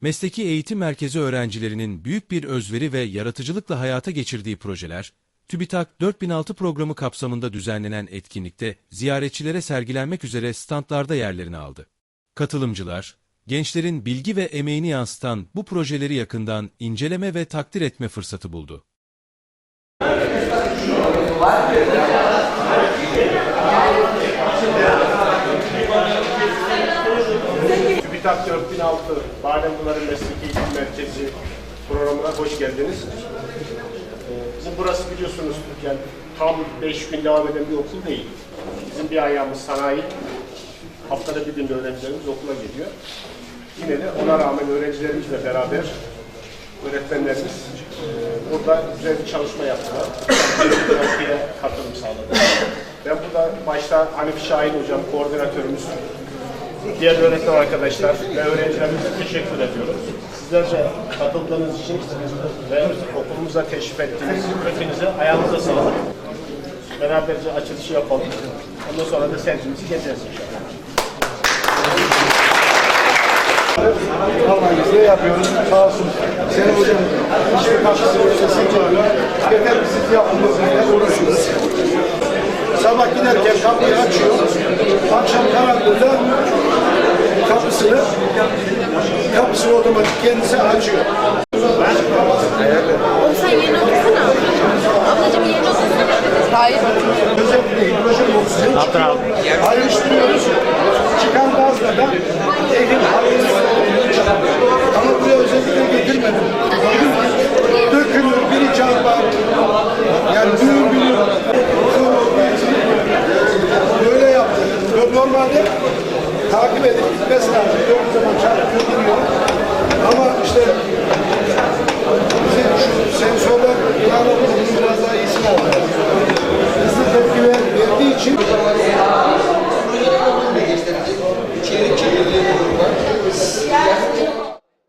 Mesleki Eğitim Merkezi öğrencilerinin büyük bir özveri ve yaratıcılıkla hayata geçirdiği projeler, TÜBİTAK 4006 programı kapsamında düzenlenen etkinlikte ziyaretçilere sergilenmek üzere standlarda yerlerini aldı. Katılımcılar, gençlerin bilgi ve emeğini yansıtan bu projeleri yakından inceleme ve takdir etme fırsatı buldu. TÜBİTAK 4006 Badempınarı Mesleki Eğitim Merkezi programına hoş geldiniz. Ee, Bizim burası biliyorsunuz yani tam 5 gün devam eden bir okul değil. Bizim bir ayağımız sanayi. Haftada bir gün öğrencilerimiz okula geliyor. Yine de ona rağmen öğrencilerimizle beraber öğretmenlerimiz e, burada güzel bir çalışma yaptılar. Terapiye katılım sağladı. Ben burada başta Hanif Şahin hocam, koordinatörümüz, diğer öğretmen arkadaşlar ve öğrencilerimize teşekkür ediyorum. Sizler de katıldığınız için ve okulumuza teşrif ettiğiniz hepinize ayağınıza sağlık. Beraberce açılışı yapalım. Ondan sonra da sergimizi gezeriz ne yapıyoruz? Sağ olsun. Senin hocam hiçbir katkısı. Sesini çağırıyor. Yeter ki siz yaptığınız uğraşıyoruz. Sabah giderken kapıyı açıyor. Kapısını otomatik kendisi açıyor. Oğlum sen yerine otursana. Ablacığım yerine otursana. Hayır. Özellikle hidrojen oksijen Hatta çıkıyor. Ayrıştırıyoruz. Çıkan gazla da evin ayrıştırıyoruz. Ama buraya özellikle getirmedim. Dökülür, biri çarpar. Yani düğün günü böyle yaptı. Normalde takip edip gitmesi lazım. Gördüğü zaman çarpar.